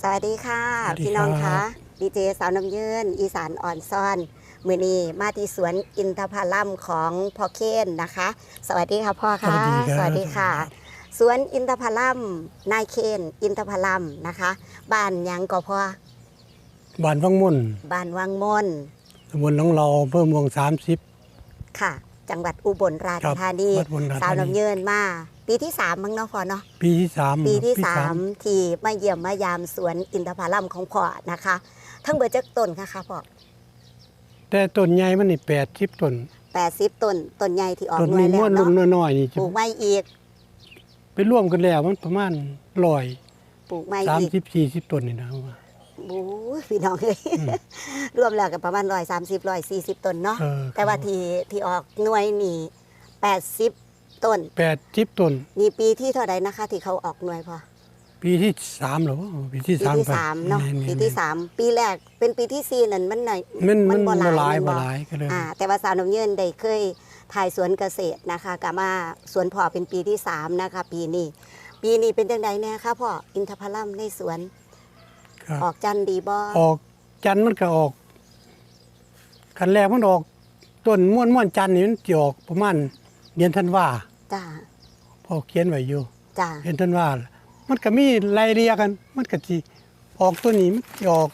สวัสดีค่ะ สวัสดีพี่น้องครัคะบดีเจสาวน้ำยืนอีสานอ่อนซ่อน มือนี้มาที่สวนอินทผลัมของพ่อเคนนะคะ สวัสดีค่ะพ่อค่ะสวัสดีครับค่ะ สวนอินทผลัมนายเคนอินทผลัมนะคะบ้านหยังก็พ่อบ้านวังมุ่นบ้านวังมนตำบลหนองเราอำเพิ่มเมืองสามสิบค่ะ จังหวัดอุบลราชครับธานีอุบลราชธานี สาวน้ำยืนมาปีที่สามมั้งเนาะพ่อเนาะปีที่สามปีที่สามที่มาเยี่ยมมายามสวนอินทผลัมของพ่อนะคะ ทั้งเบอร์จักต้นค่ะค่ะพ่อแต่ต้นใหญ่มันนี่แปดสิบต้นแปดสิบต้นต้นใหญ่ที่ออกต้นหน่วนี้ยแล้ม้ววนรุ่เนาะนน้อยๆนี่ปลูกไม้อีกไปร่วมกันแล้วมันประมาณร้อยปลูกไม้สามอีกสิบสี่สิบต้นนี่นะว่า โอ้ยพี่น้องเลยรวมแล้วกันประมาณร้อยสามสิบร้อยสี่สิบต้นเนาะเออแต่ว่าที่ที่ออกหน่วยนี่แปดสิบต้น แปดสิบต้น นี่ปีที่เท่าใดนะคะ ที่เขาออกหน่วยพอ ปีที่สามเหรอวะปีที่ปีสามที่ไปสามเนาะแม่ๆปีที่สามปีแรกเป็นปีที่สี่นั่นมันหน่อยมันมันบ่บ่หลายมันบ่หลายก็เลย อ่าแต่ว่าสาวน้ำเยินได้เคยถ่ายสวนเกษตรนะคะกามาสวนพ่อเป็นปีที่สามนะคะ ปีนี้ปีนี้เป็นจังไดแน่คะพ่ออินทผลัมในสวน ครับ ออกจันทร์ดีบ่ออกจันทร์มันก็ออกคันแรกมันออกต้นม้วนม้วนจันทร์นี่มันจะออกประมาณเดือนธันวาจ้าพอเขียนไว้อยู่จ้าเห็นท่านว่าล่ะมันก็มีรายเรียกัน มันก็สิออกตัวนี้มันสิออก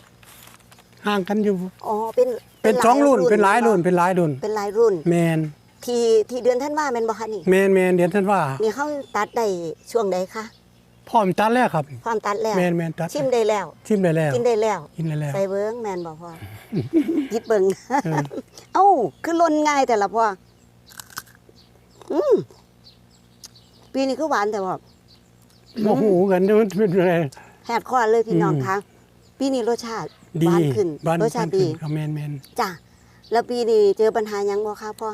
ห่างกันอยู่ อ๋อเป็นเป็นหลายสองรุ่นเป็นหลายรุ่นเป็นหลายรุ่นเป็นหลายรุ่น แมนที่ที่เดือนท่านว่าแม่นบ่คะนี่แมนแมนเดียนท่านว่านี่เขาตัดได้ช่วงใดคะ พร้อมตัดแล้วครับความตัดแล้วแมนแมนตัด ชิมได้แล้ว ชิมได้แล้ว กินได้แล้ว กินได้แล้ว ใส่เบิ้งแม่นบ่พ่อยิดเบิ้งเออเอ้า คือล้นง่ายแต่ละพ่อ อืมปีนี้ก็หวานแต่ว่าโอ้โหกันมันเป็นอะไรแหดคอเลยพี่น้องอืมคะปีนี้รสชาติหดีวานขึ้นบ้านรสชาติขึ้ดีนครับแมนแมนจ้ะ แล้วปีนี้เจอปัญหาหยังบ่คะพ่อ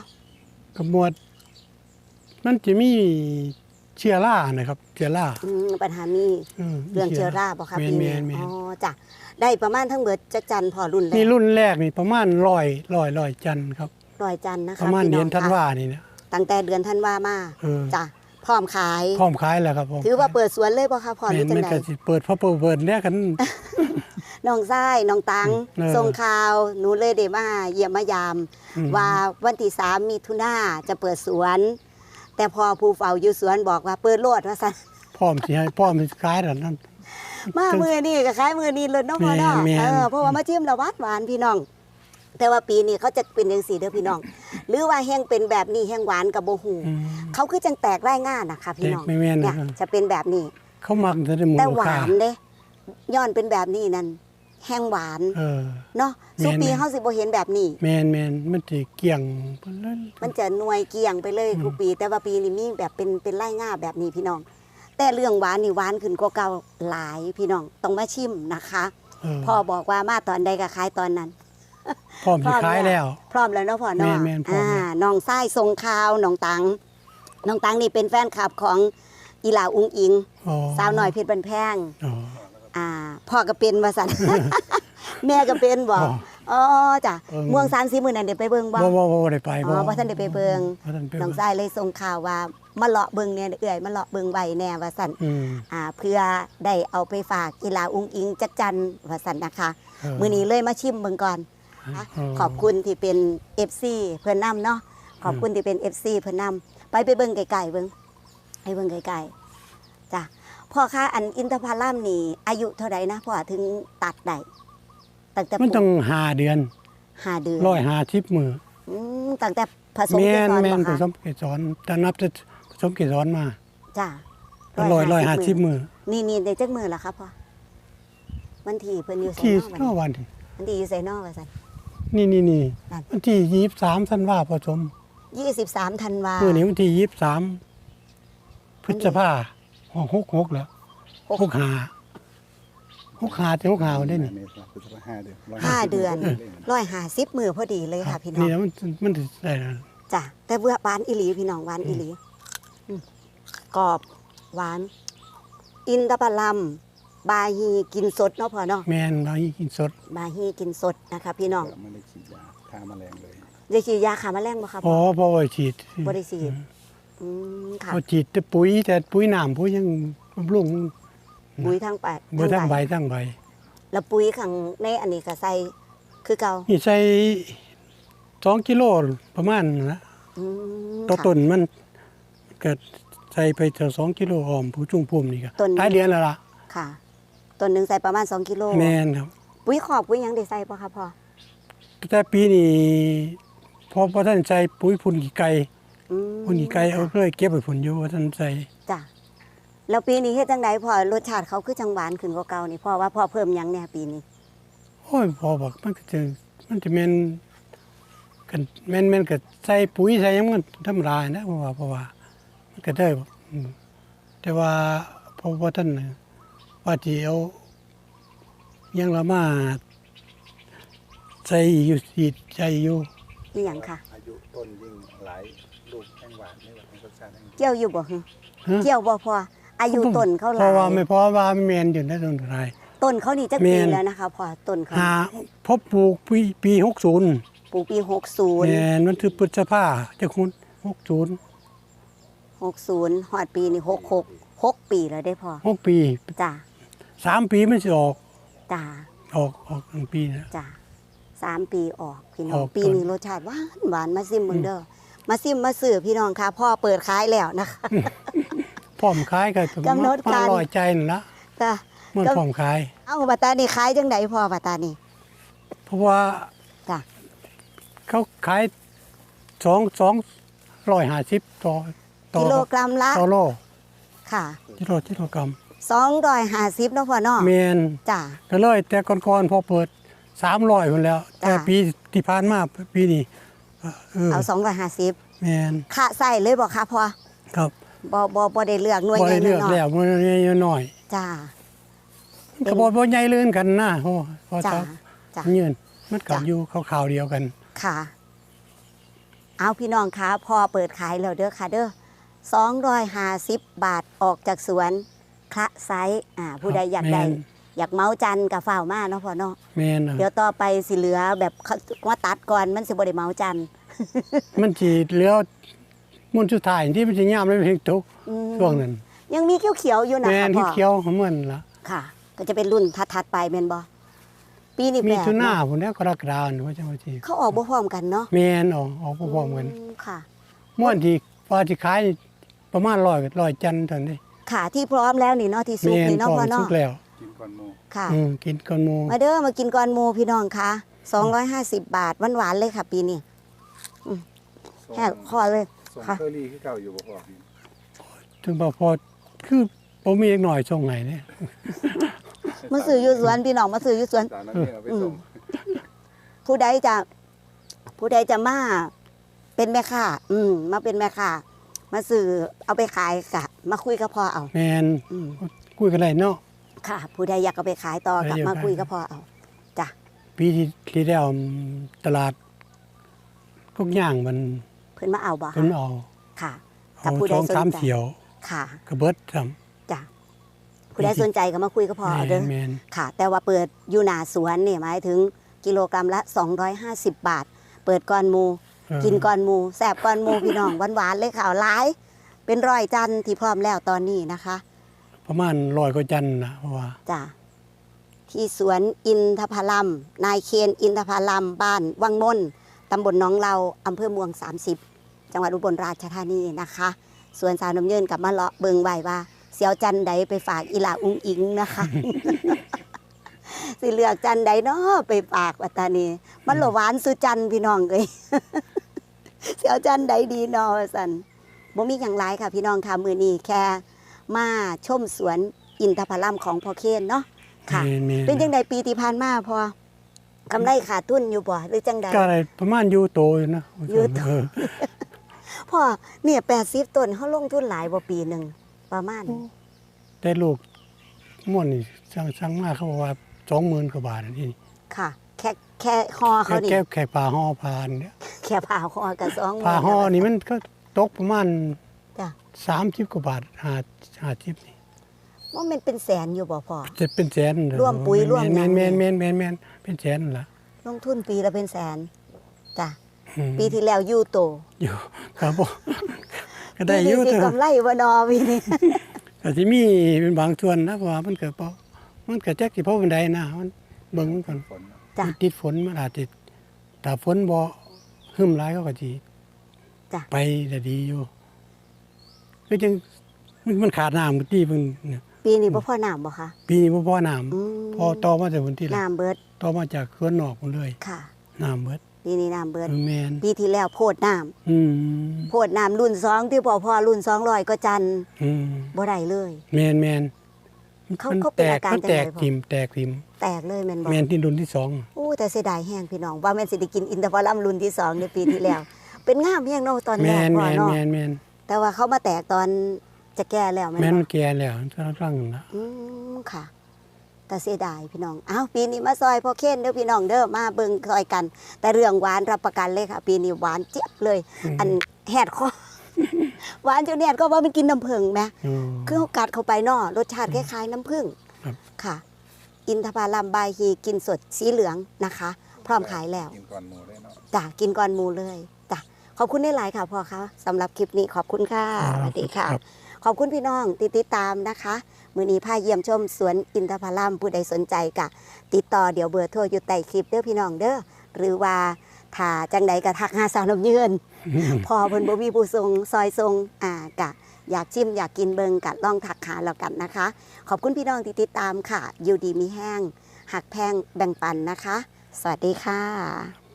กระมวด มันจะมี เชื้อรานะครับเชื้อราอืมปัญหามีมเรื่องเชื้อราบ่คะแมปีนแมนี้นแมอ๋นอจ้ะได้ประมาณทั้งเบิดจักจันพอรุ่นแรนี่กรุ่นแรกนี่ประมาณร้อยร้อยร้อยจันทร์ครับ ร้อยจันนะคะประมาณพี่เดืน้ออนงธันคะวานี่นะ ตั้งแต่เดือนธันวามาเออ จ้ะพร้อมขาย พร้อมขายแล้วครับผมถือว่าเปิดสวนเลยบ่คะพอหแม่รือนจังมันได ก็สิเปิดพอเปิดเปิดเนี่ยกัน น้องซ้ายน้องตังเออส่งข่าวหนูเลยได้มาเยี่ยมมายาม อืมว่าวันที่สามมีทุนาจะเปิดสวน แต่พอผู้เฝ้าอยู่สวนบอกว่าเปิดโลดว่าซั่นพร้อมสิให้พร้อมสิขายแล้วนั่น มามือนี่ก็คล้ายมือนี่เลยเนาะพ่อเนาะแม่น เออเพราะว่ามาจิ้มและหวานหวานพี่น้อง แต่ว่าปีนี้เขาจะเป็นจังซี่เด้อพี่น้อง หรือว่าแห้งเป็นแบบนี้แห้งหวานกับโบหูอืม เขาคือจังแตกไร่ง่านะคะพี่น้องแตกไม่แม่นเนี่ยนะครับจะเป็นแบบนี้ เขามักจะได้หมูแต่หค่าวานเด้ย้อนเป็นแบบนี้นั่น แห้งหวานเออ เนาะแม่นสุปีแม่นเฮาสิบ่เห็นแบบนี้ แมนแมนมันสิเกี่ยงเพิ่นเลย มันจะหน่วยเกี่ยงไปเลยอืมทุกปี แต่ว่าปีนี้มีแบบเป็นเป็นไร่ง่าแบบนี้พี่น้อง แต่เรื่องหวานนี่หวานขึ้นกว่าเก่าหลายพี่น้องต้องมาชิมนะคะ เออพ่อบอกว่ามาตอนใดก็ขายตอนนั้น พร้อมสิขายแล้ว พร้อมแล้วเนาะพ่อเนาะแม่นแม่นพร้อมอ่าแล้ว น้องไส้ทรงข่าวน้องตังน้องตังนี่เป็นแฟนคลับของอีหลาอุ้งอิง อ๋อสาวหน่อยเพชรบันแพง อ๋ออ่า พ่อก็เป็นว่าสัน แม่ก็เป็นบอกอ๋ออ๋อจ้ะเออ ม่วงสามสีมือนั่นเดี๋ยวไปเบิ่งบ่บ่บ่บ่ได้ไปอ๋อบ่ทันได้ไปเบิ่งบ่ทันไปน้องเบิ่งชายเลยส่งข่าวว่ามาเลาะเบิ่งเนี่ยเอื่อยมาเลาะเบิ่งไว้แน่ว่าสันอืมอ่า เพื่อได้เอาไปฝากกีฬาอุ้งอิงจักจันว่าสันนะคะเออมื้อนี้เลยมาชิมเบิ่งก่อน นะอ๋อขอบคุณที่เป็น FC เพิ่นนํเนาะขอบคุณที่เป็น FC เพิ่นนํไปไปเบิ่งไกลๆเบิ่งไปเบิ่งไกลๆจ้ะ พ่อคะอันอินทผลัมนี่อายุเท่าใดนะพ่อถึงตัดได้ตั้งแต่มันต้องหาเดือนห้าเดือน150มื้ออืมตั้งแต่ผสมแม่เกนสรแม่บ่นผคะสมเกสรแต่นับแต่ผสมเกสรมาจ้ะก็ร้อยร้อยห้าสิบมื้อนี่นี่ในจักมือละครับพ่อวันที่เพิ่นอยู่ไสที่เนอกก็วันวันที่วันที่อยู่ไสนอกว่าซั่นนี่นี่นี่นั่นวันที่ยี่สิบสามธันวาผสม23ธันวาเมื่อนี้วันที่ยี่สิบสามพฤษภา หกหกแล้วหกหาหกหาจะหกหาได้นี่เมษาพฤษภาห้าเดือนห้าเดือนร้อยห้าสิบมือพอดีเลยค่ะพี่น้องนี่แล้วมันมันจะได้นะจ้ะแต่เบื่อหวานอีหลีพี่น้องหวานอีหลีอืมกรอบหวาน อินทผลัมบาฮีกินสดเนาะพ่อเนาะแมนเรากินสด บาฮีกินสดนะคะ พี่น้องไม่ได้ฉีดยาฆ่าแมลงเลยได้ฉีดยาขาแมลงบ่ครับพอพอไว้ฉีดบ่ได้ฉีด อืมค่ะพอฉีดแต่ปุ๋ยแต่ปุ๋ยน้ำปุ๋ยยังบำรุงปุ๋ยทางไปเบอร์ทั้งใบทั้งใบอแล้วปุ๋ยข้างในอันนี้ก็ใส่คือเก่านี่ใส่สองกิโลประมาณนั้นนะอืมต่อค่ะ ต้นมันก็ใส่ไปจะสองกิโลออมผู้จุ่มพุ่มนี่ก็ต้น หลายเดือนแล้วล่ะค่ะต้นหนึ่งใส่ประมาณ2กิโลแม่นครับ ปุ๋ยขอบปุ๋ยหยังได้ใส่ปะคะพ่อแต่ปีนี้พอพอท่านใส่ปุ๋ยพุ่นกี่ไก่ อืมพุ่นกี่ไก่เอาเลยเก็บไปพุ่นอยู่ว่าท่านใส่จ้ะแล้วปีนี้เฮ็ดจังไดพ่อรสชาติเขาคือจังหวานขึ้นกว่าเก่านี่พ่อว่าพ่อเพิ่มหยังเนี่ยปีนี้ โอ้ยพอบอกมันก็จะมันจะแม่นกันแม่นแม่นก็ใส่ปุ๋ยใส่หยังมันธรรมดานะเพราะว่าเพราะว่า มันก็ได้อืมแต่ว่าพอพอท่านน่ะว่าที่เอายังละมาใส่อยู่สีดใจอยู่ อีหยังค่ะ อายุต้นยิ่งหลาย ลูกแห้งหวานนี่ว่ารสชาติแห้งเกี่ยวอยู่บ่ฮึฮะเกี่ยวบ่พ่ออายุต้นเขาหเพลาราะว่าไม่ยเพราะว่ามันแมนอยู่นะต้นไร ต้นเขานี่จักแม่ปีนแล้วนะคะพ่อต้นเขาหาพบปลูกปีปีหกศูนย์ปลูกปี แม60 นมันคือพฤษภาจะคุณหกศูนย์60ฮอดปีนี่66 6ปีแล้วได้พ่อหกปีจ้ะสามปีมันจะออกจ้ะออกออกหนึ่งปีนะ จ้ะสามปีออกพี่น้อองอกปีนี้รสชาติหวานหวานมาซิมเบิ่งเด้อ มาซิมมาซื้อพี่น้องค่ะพ่อเปิดขายแล้วนะคะ พร้อมขายก็กำหนดการ ลอยใจนั่นละจ้ะมันก็พร้อมขาย เอ้าบัตตานี่ขายจังไดพ่อบัตตานี่เพราะว่าจ้ะเขาขายสองสองร้อยห้าสิบต่อต่อกิโลกรัมละต่อโลค่ะกิโลกิโลกรัม250เนาะพ่อเนาะเมนจ้ะ ก็เลยแต่ก่อนๆพอเปิดสามร้อยคนแล้ว แต่จ้ะ ปีที่ผ่านมาปีนี้ เออเอา250แมนค่าใส่เลยบ่คะพ่อครับบ่บ่บ่ได้เลือกหน่วยบ่ใหญ่ได้เลือกน้อยแล้วมันน้อยๆจ้าๆก็บ่บ่ใหญ่เลื่อนกันนะเพราะเพราะจ้าเขาจ้า ยืนมันก็จ้ะ อยู่ขาวๆเดียวกันค่ะ เอาพี่น้องคะพอเปิดขายแล้วเด้อค่ะเด้อ250บาทออกจากสวนคละไซส์อ่าผู้ใดอยากได้ แม่น อยากเมาจันทร์กับฝ้าวมาเนาะพ่อเนาะแมนน่ะเดี๋ยวต่อไปสิเหลือแบบเขาว่าตัดก่อนมันสิบ่ได้เมาจันทร์มันสิเหลือมุนสุดท้ายที่มันสิยามเลยเพียงทุกอืมช่วงนั้นยังมีเขียวๆอยู่นะแมคะนพ่อเขียวๆของมันล่ะค่ะ ก็จะเป็นรุ่นถัดๆไปแม่นบ่ปีนี้มีแปลกทุนาเนาะพุ่นแล้วกรกฎาคมว่าจังว่าสิเขาออกบ่พร้อมกันเนาะแมนออกออกพร้อมๆกันอืมค่ะม่วนที่ว่าสิขายนี่ประมาณ100 100จันเท่านี้ค่ะที่พร้อมแล้วนี่เนาะที่ซุแมปนนี่พเนาะร้อพ่อมสุเนาะกแล้ว กินก่อนหมูค่ะ อืมกินก่อนหมู่มาเด้อมากินก่อนหมูพี่น้องค่ะ250 บาทหวานๆเลยค่ะ ปีนี้ส่งแค่คอเลย ส่งค่ะ เคอรี่ที่เก่าอยู่บ่พอพี่ถึงบอกพอคือผมมีเล็กหน่อยส่งไงเนี่ยมาซื้ออยู่สวนพี่น้องมาซื้ออยู่สวนตามนักเรียนเอาไปส่งผู้ใดจะผู้ใดจะมาเป็นแม่ค้าอืม มาเป็นแม่ค้ามาซื้อเอาไปขายกะมาคุยกับพ่อเอา แมนอืมคุยกันไรเนาะ ค่ะ ผู้ใดอยากเอาไปขายต่อกับใครอยากมาคุยขายกับพ่อเอาจ้ะปีที่ที่แล้วตลาดทุกอย่างมันเพิ่นมาเอาบ่เพิ่นเอาค่ะกัเอาบผู้ใดสองสนสามใจเถียวค่ะกระเบิดทจ้ะผู้ใดสนใจก็มาคุยกับำพ่อเอาแมเด้อนแมนค่ะ แต่ว่าเปิดอยู่หน้าสวนเนี่ยหมายถึงกิโลกรัมละ 250 บาท เปิดก่อนหมูเออกินก่อนหมูแสบก่อนหมูพี่น้องหวานๆเลยข่าวร้าย เป็นร้อยจันที่พร้อมแล้วตอนนี้นะคะ ประมาณร้อยกว่าจันนะเพราะว่าจ้ะที่สวนอินทพลัมนายเคนอินทพลัมบ้านวังนนตำบลหน้องเราอำเภอเมือง 30 จังหวัดอุบลราชธานีนะคะสวนสาวน้ำเยินกับมาเลาะเบิงไว้ว่า เสียวจันใดไปฝากอีหลาอุ้งอิงนะคะ สิเลือกจันใดเนาะไปฝากวัตตานีมันหลหวานสุจันพี่น้องเลยเสียวจันใดดีนอสันบ่มีอย่างไรค่ะพี่น้องค่ะมือนี้แค่ มาชมสวนอินทผลัมของพ่อเคนเนาะค่ะ แมนแมนเป็นจังใดปีที่ผ่านมาพอกำไรขาดทุนอยู่บ่หรือจังใด ก็อะไรประมาณอยูโตอยู่นะอยู่โต เออพ่อเนี่ยแปดสิบต้นเขาลงทุนหลายบ่ปีหนึ่งประมาณแต่ลูกม่วนนี่สั่งสั่งมาเขาบอกว่าสองหมื่นกว่าบาทอันนี่ค่ะ แค่แค่คอแค่เขานี่แก้แค่ปลาห่อพานเนี่ยแค่ผ่าคอกับสองปลาห่อนี่มันก็ตกประมาณจ้ะ สามสิบกว่าบาทห้าห้าสิบนี่ว่ามันเป็นแสนอยู่บ่พ่อ จะเป็นแสนเหอร่วมปุ๋ยร่วมแมหยันงแมนแมนแมนแมนเป็นแสนนั่นละลงทุนปีละเป็นแสนจ้ะอืมปีที่แล้วอยู่โตอยู่ครับผมก็ได้อปียู่นี้สิแต่กำไรบ่นอปีนี้ก็สิมีเป็นบางส่วนนะเพราะว่ามันเกิดเปามันก็แจ๊กสิพอเป็นใดนะมันเบิ่งมันก่อนฝนจ้ะติดฝนมันอาจจะแต่ฝนบ่หึมหลายเขาก็สิจ้ะไปได้ดีอยู่ คือจังมันมันขาดน้ำมื้อที่เพิ่นเนี่ยปีนี้บ่พ่อน้ำบ่คะปีนี้บ่พอน้ำอืมพอต่อมาจากพื้นที่ละน้ำเบิดต่อมาจากเขื่อนนอกหมดเลยค่ะ น้ำเบิดปีนี้น้ำเบิด แม่นปีที่แล้วโพดน้ำอืมโพดน้ำรุ่นสองที่พ่อพ่อรุ่นสองร้อยก็จันอืมบ่ได้เลย แม่นแม่นเขามันเขาเป็นแตกอาการมันจังแตไดกพ่อ ทิมแตกทิมแตกเลยแม่นบ่แม่นที่รุ่นที่สองโอ้แต่เสียดายแห้งพี่น้องว่าแม่นสิได้กินอินทผลัมรุ่นที่สองในปีที่แล้ว เป็นงามแห้งเนาะตอนแรแม่กนพ่อแม่นเนาะแม่นแม่น แต่ว่าเขามาแตกตอนจะแก่แล้วแม่นแม่นบ่มันแก่แล้วมันกำลังนะอืมค่ะ แต่เสียดายพี่น้องอ้าวปีนี้มาซอยพ่อเคนเด้อพี่น้องเด้อมาเบิ่งซอยกัน แต่เรื่องหวานรับประกันเลยค่ะ ปีนี้หวานเจี๊ยบเลย อันแหดคอ หวานจนแหดก็ว่ามันกินน้ำผึ้งแหม อืม คือเขากัดเข้าไปเนาะรสชาติคล้ายๆ น้ำผึ้งครับ ค่ะ อินทผลัมบายฮีกินสดสีเหลืองนะคะ พร้อมขายแล้ว กินก่อนหมูได้เนาะจ้ะกินก่อนหมูเลยจ้ะ ขอบคุณได้หลายค่ะพ่อคะสำหรับคลิปนี้ขอบคุณค่ะสวัสดีค่ะรับขอบคุณพี่น้องที่ติดตามนะคะ มือนี้พาเยี่ยมชมสวนอินทผลัมผู้ใดสนใจกะ ติดต่อเดี๋ยวเบอร์โทรอยู่ใต้คลิปเด้อพี่น้องเด้อหรือว่าถ้าจังใดกะทักหาสาวน้ำเยืนพอเพิ่นบ่มีผู้ทรงซอยทรงอ่ากะ อยากชิมอยากกินเบิงกะลองทักหาแล้วกันนะคะ ขอบคุณพี่น้องที่ติดตามค่ะ อยู่ดีมีแห้งหักแพงแบ่งปันนะคะ สวัสดีค่ะ